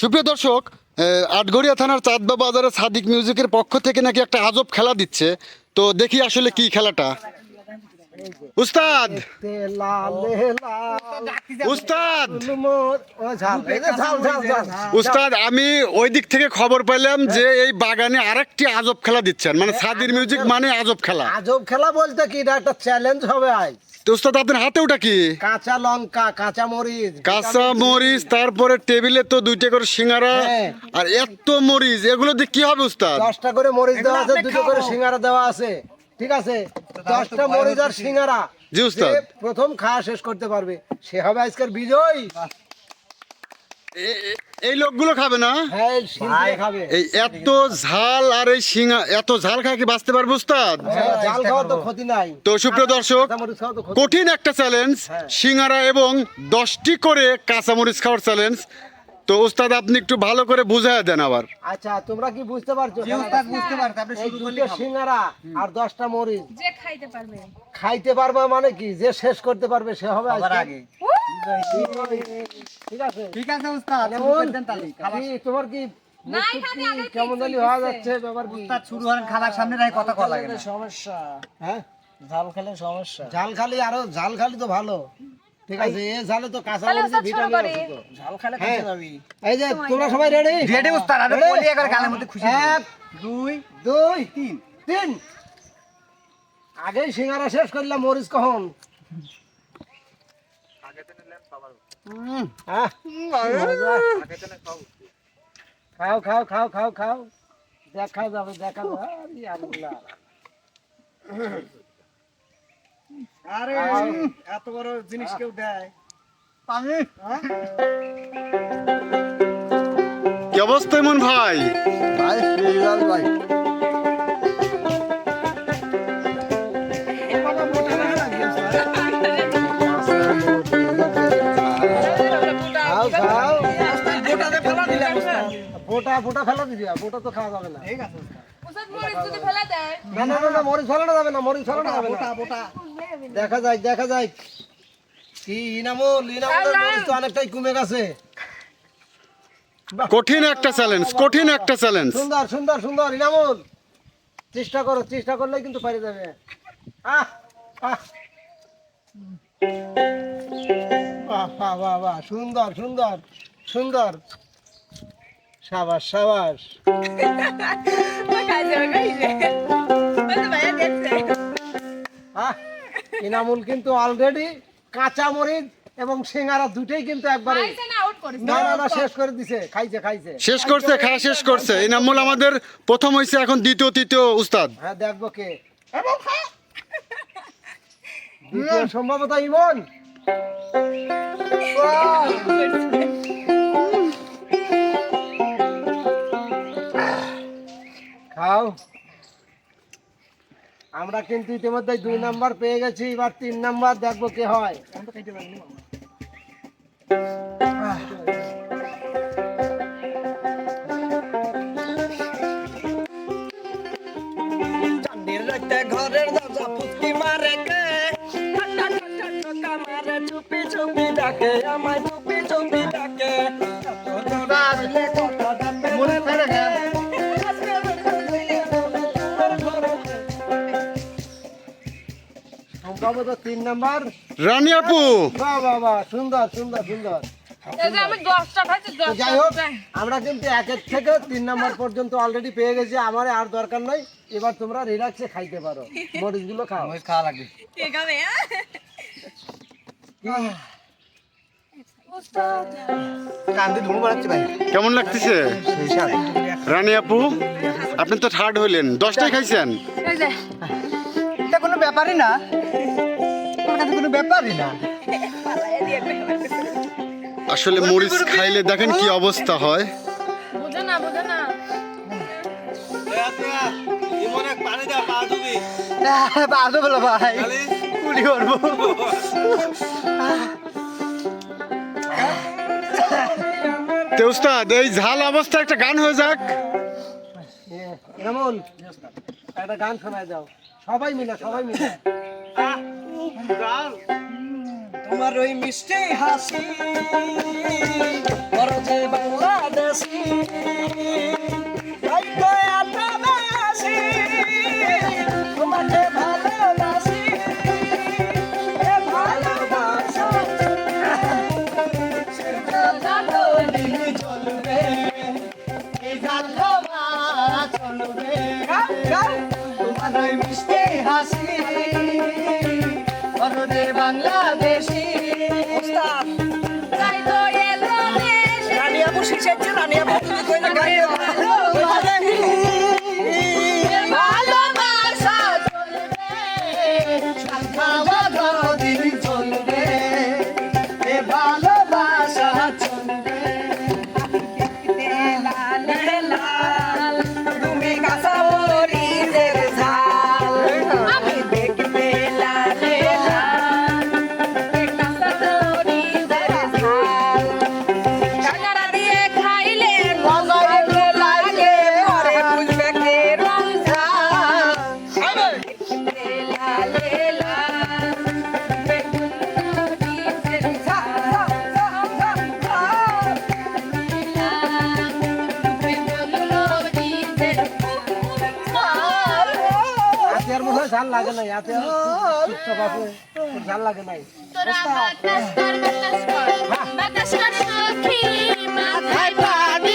সুপ্রিয় দর্শক আটগড়িয়া থানার চাঁদবা বাজারে সাদিক মিউজিকের পক্ষ থেকে নাকি একটা আজব খেলা দিচ্ছে। তো দেখি আসলে কি খেলাটা। উস্তাদ! উস্তাদ! উস্তাদ, আমি ওই দিক থেকে খবর পেলাম যে এই বাগানে আরেকটি আজব খেলা দিচ্ছেন। মানে সাদির মিউজিক মানে আজব খেলা। আজব খেলা বলতে কি? এটা একটা চ্যালেঞ্জ হবে আজ। উস্তাদ আপনার হাতে ওটা কি? কাঁচা লঙ্কা কাঁচা মরিচ কাঁচা মরিচ তারপরে টেবিলে তো দুইটা করে সিঙ্গারা। হ্যাঁ। আর এত মরিচ এগুলো দিয়ে কি হবে উস্তাদ? দশটা করে মরিচ দেওয়া আছে দুটো করে সিঙ্গারা দেওয়া আছে। ঠিক আছে? দশটা মরিচ আর সিঙ্গারা। জি, উস্তাদ। প্রথম খাওয়া শেষ করতে পারবে সে হবে আজকের বিজয়। এই লোকগুলো খাবে না? হ্যাঁ এই খাবে। এত ঝাল আর এই সিঙ্গা এত ঝাল খায় কি বাঁচতে পারবে উস্তাদ? হ্যাঁ, খাওয়া তো ক্ষতি নাই। তো সুপ্রিয় দর্শক কঠিন একটা চ্যালেঞ্জ হ্যাঁ। সিঙ্গারা এবং দশটি করে কাঁচামরিচ খাওয়ার চ্যালেঞ্জ তো উস্তাদ আপনি একটু ভালো করে বুঝায় দেন আবার। আচ্ছা তোমরা কি বুঝতে পারছ? বুঝতে পারছি। আপনি এই দুটো সিঙ্গারা আর দশটা মরিচ। যে খাইতে পারবে। খাইতে পারবে মানে কি? যে শেষ করতে পারবে সে হবে আজকে। আগে ঠিক আছে ঠিক আছে উস্তাদ শুরু কেমন? করে দেন তাহলে। খাবার কি, তোমার কি নাই, মুখ খালি কি আগে কেমন জানি হওয়া যাচ্ছে ব্যাপার উস্তাদ শুরু হন খাবার সামনে রাখে কথা কওয়া লাগে সমস্যা। হ্যাঁ? ঝাল খেলে সমস্যা। ঝাল খালি আরও ঝাল খালি তো ভালো। ঠিক আছে এ ঝালে তো কাঁচা তাহলে মরিচে ওটা শুরু ভিটামিন আছে তো। ঝাল খেলে হ্যাঁ। যাবি এই যে তোমরা সবাই রেডি রেডি উস্তাদ আরে বলি একবার গালের মধ্যে খুশি এক দুই দুই তিন তিন। আগেই সিঙ্গারা শেষ করলাম মরিচ কখন। খাও। খাও খাও খাও খাও দেখা যাবে দেখা যাবে। আরে এত বড় জিনিস কেউ দেয়? আমি কি অবস্থা এমন ভাই? ভাই ভাই। বোটা বোটা ফেলা দিবি বোটা তো খাওয়া যাবে না। ঠিক আছে উস্তাদ ওসব মরিচ যদি ফেলে দেয়? না না না, না মরিচ ফেলানো যাবে না মরিচ ফেলানো যাবে না। দেখা যায় দেখা যায় কি ইনামুল ইনামুলের মরিচ তো অনেকটাই কমে গেছে। কঠিন একটা চ্যালেঞ্জ কঠিন একটা চ্যালেঞ্জ সুন্দর সুন্দর সুন্দর ইনামুল। চেষ্টা করো চেষ্টা করলেই কিন্তু পারে যাবে। আহ আহ। বাহ বাহ বাহ বাহ সুন্দর সুন্দর সুন্দর। সাবাস সাবাস। ইনামুল কিন্তু অলরেডি কাঁচা মরিচ এবং সিঙ্গারা দুটোই কিন্তু একবারে না না না না শেষ করে দিছে খাইছে খাইছে। শেষ করছে খাওয়া শেষ করছে। ইনামুল আমাদের প্রথম হয়েছে এখন দ্বিতীয় তৃতীয় উস্তাদ। হ্যাঁ দেখব কে। সম্ভবত ইমন। খাও। আমরা কিন্তু ইতিমধ্যে দুই নাম্বার পেয়ে গেছি, এবার তিন নাম্বার দেখব কে হয়। ঘরের দরজা মারে কে? ঠাট্টা ঠাট্টা, মারে, চুপি চুপি ডাকে আমায়। সম্ভবত তিন নাম্বার। রানী আপু। বাহ বাহ বাহ সুন্দর সুন্দর সুন্দর। যাই হোক আমরা কিন্তু একের থেকে তিন নাম্বার পর্যন্ত অলরেডি পেয়ে গেছি আমার আর দরকার নাই। এবার তোমরা রিল্যাক্সে খাইতে পারো। মরিচগুলো খাও। খাওয়া লাগবে। ভাই। কেমন লাগতেছে? রানী আপু আপনি তো থার্ড হইলেন। দশটাই খাইছেন। এটা কোনো ব্যাপারই না। কাছে কোনো ব্যাপারই না। আসলে মরিচ খাইলে দেখেন কি অবস্থা হয়। বুঝে না বুঝে না। ভাই। কুড়ি করব উস্তাদ এই ঝাল অবস্থা একটা গান হয়ে যাক। এমন একটা গান শোনায় দাও সবাই মিলে সবাই মিলে। তোমার ওই মিষ্টি হাসি বড় যে বাংলাদেশি তোমাকে ভালোবাসি ভালোবাসা। 进来你要把这个关了 ঝাল লাগে না, ইয়াতে শিক্ষক আছে ঝাল লাগে নাই। বাতাস কর বাতাস কর সখী মাথায় পানি